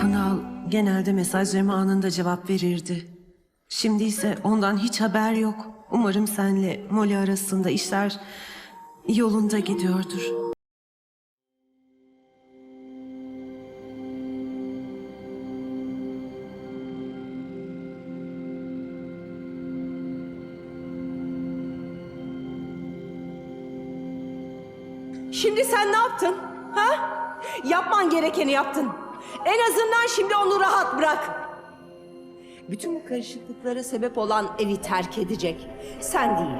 Kunal genelde mesajlarıma anında cevap verirdi. Şimdi ise ondan hiç haber yok. Umarım senle Molly arasında işler yolunda gidiyordur. Şimdi sen ne yaptın? Ha? Yapman gerekeni yaptın. En azından şimdi onu rahat bırak. Bütün bu karışıklıklara sebep olan evi terk edecek. Sen değil.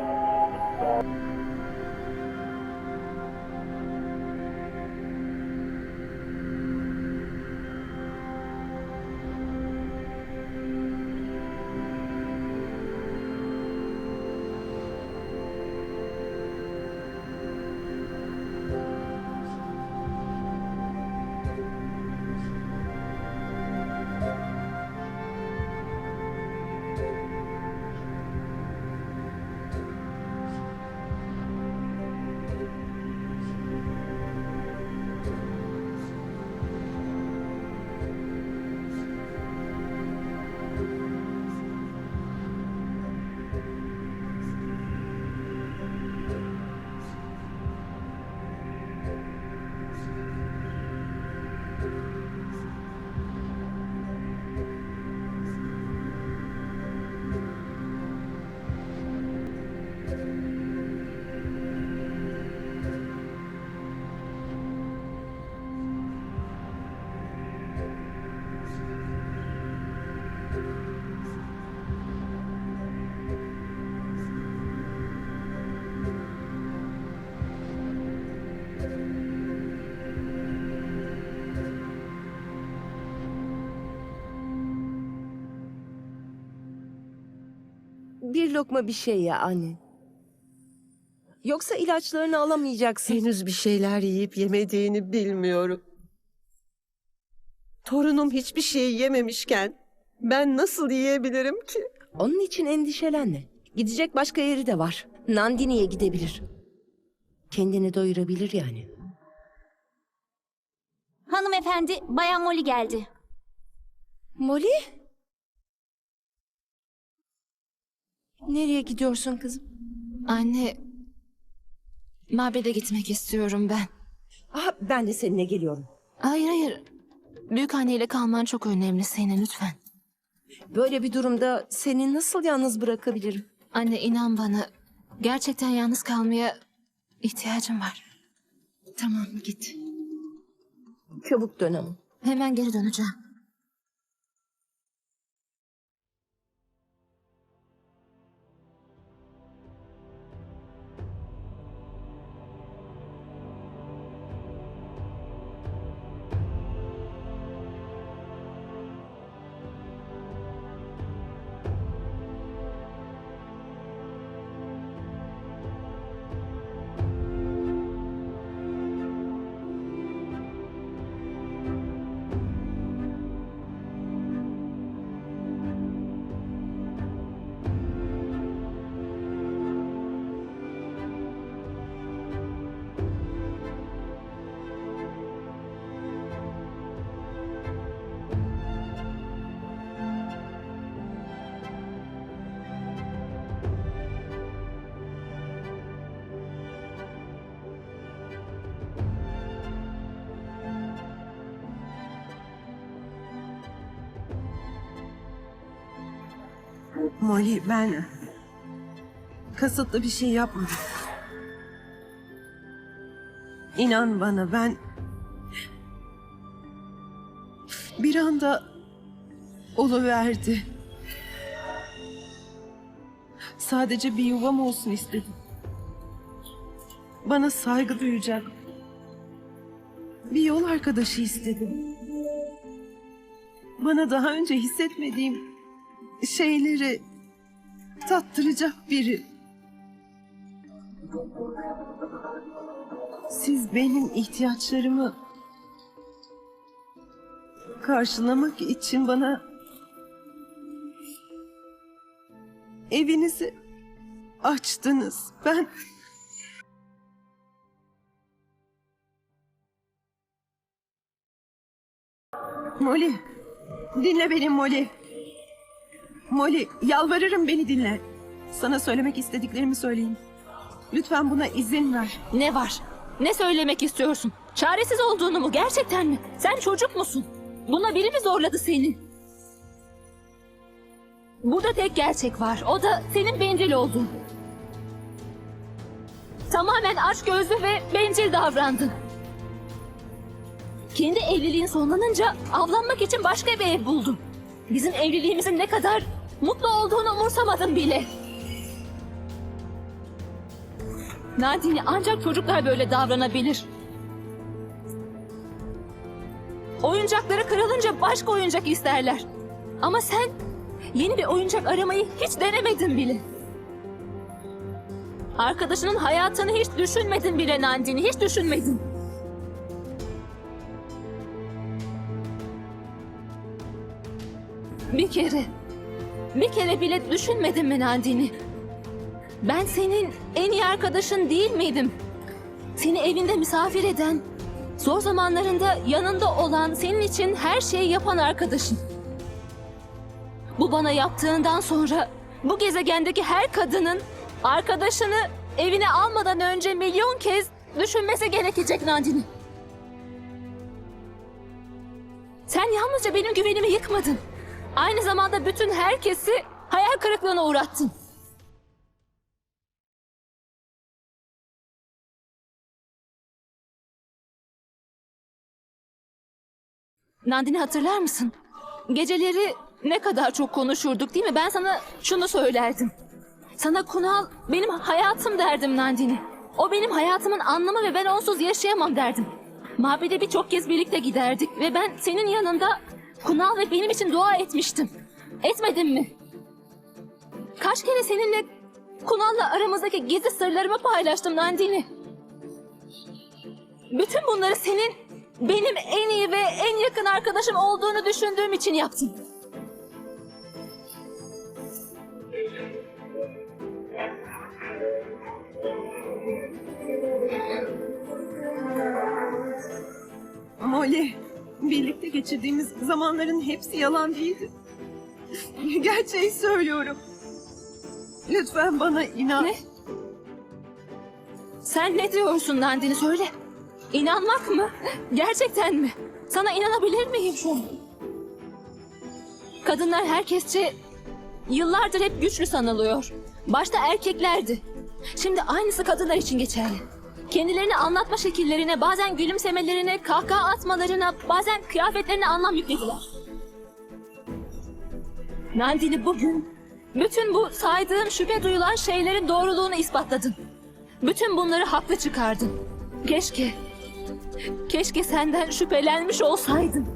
Bir lokma bir şey ya anne. Yoksa ilaçlarını alamayacaksın. Henüz bir şeyler yiyip yemediğini bilmiyorum. Torunum hiçbir şey yememişken ben nasıl yiyebilirim ki? Onun için endişelenme. Gidecek başka yeri de var. Nandini'ye gidebilir. Kendini doyurabilir yani. Hanımefendi, Bayan Molly geldi. Molly? Nereye gidiyorsun kızım? Anne, mabede gitmek istiyorum ben. Ah, ben de seninle geliyorum. Hayır hayır, büyük anneyle kalman çok önemli senin lütfen. Böyle bir durumda seni nasıl yalnız bırakabilirim? Anne inan bana, gerçekten yalnız kalmaya ihtiyacım var. Tamam git. Çabuk dön ama. Hemen geri döneceğim. Molly ben kasıtlı bir şey yapmadım. İnan bana ben bir anda oluverdi. Sadece bir yuvam olsun istedim. Bana saygı duyacak. Bir yol arkadaşı istedim. Bana daha önce hissetmediğim şeyleri tattıracak biri. Siz benim ihtiyaçlarımı karşılamak için bana evinizi açtınız. Ben Molly, dinle beni Molly. Molly, yalvarırım beni dinle. Sana söylemek istediklerimi söyleyeyim. Lütfen buna izin ver. Ne var? Ne söylemek istiyorsun? Çaresiz olduğunu mu? Gerçekten mi? Sen çocuk musun? Buna biri mi zorladı seni? Burada tek gerçek var. O da senin bencil olduğun. Tamamen açgözlü ve bencil davrandın. Kendi evliliğin sonlanınca avlanmak için başka bir ev buldun. Bizim evliliğimizin ne kadar mutlu olduğunu umursamadın bile. Nadine ancak çocuklar böyle davranabilir. Oyuncakları kırılınca başka oyuncak isterler. Ama sen yeni bir oyuncak aramayı hiç denemedin bile. Arkadaşının hayatını hiç düşünmedin bile Nandini, hiç düşünmedin. Bir kere, bir kere bile düşünmedin mi Nandini? Ben senin en iyi arkadaşın değil miydim? Seni evinde misafir eden, zor zamanlarında yanında olan, senin için her şeyi yapan arkadaşın. Bu bana yaptığından sonra bu gezegendeki her kadının arkadaşını evine almadan önce milyon kez düşünmesi gerekecek Nandini. Sen yalnızca benim güvenimi yıkmadın. Aynı zamanda bütün herkesi hayal kırıklığına uğrattın. Nandini hatırlar mısın? Geceleri ne kadar çok konuşurduk değil mi? Ben sana şunu söylerdim. Sana Kunal benim hayatım derdim Nandini. O benim hayatımın anlamı ve ben onsuz yaşayamam derdim. Mabede birçok kez birlikte giderdik ve ben senin yanında Kunal ve benim için dua etmiştim. Etmedim mi? Kaç kere seninle Kunal'la aramızdaki gizli sırlarımı paylaştım Nandini. Bütün bunları senin benim en iyi ve en yakın arkadaşım olduğunu düşündüğüm için yaptım. Molly, geçirdiğimiz zamanların hepsi yalan değildi. Gerçeği söylüyorum. Lütfen bana inan. Ne? Sen ne diyorsun Nandini söyle. İnanmak mı? Gerçekten mi? Sana inanabilir miyim şu? Kadınlar herkesçe yıllardır hep güçlü sanılıyor. Başta erkeklerdi. Şimdi aynısı kadınlar için geçerli. Kendilerini anlatma şekillerine, bazen gülümsemelerine, kahkaha atmalarına, bazen kıyafetlerine anlam yüklediler. Nandini bugün bütün bu saydığım şüphe duyulan şeylerin doğruluğunu ispatladın. Bütün bunları haklı çıkardın. Keşke, keşke senden şüphelenmiş olsaydım.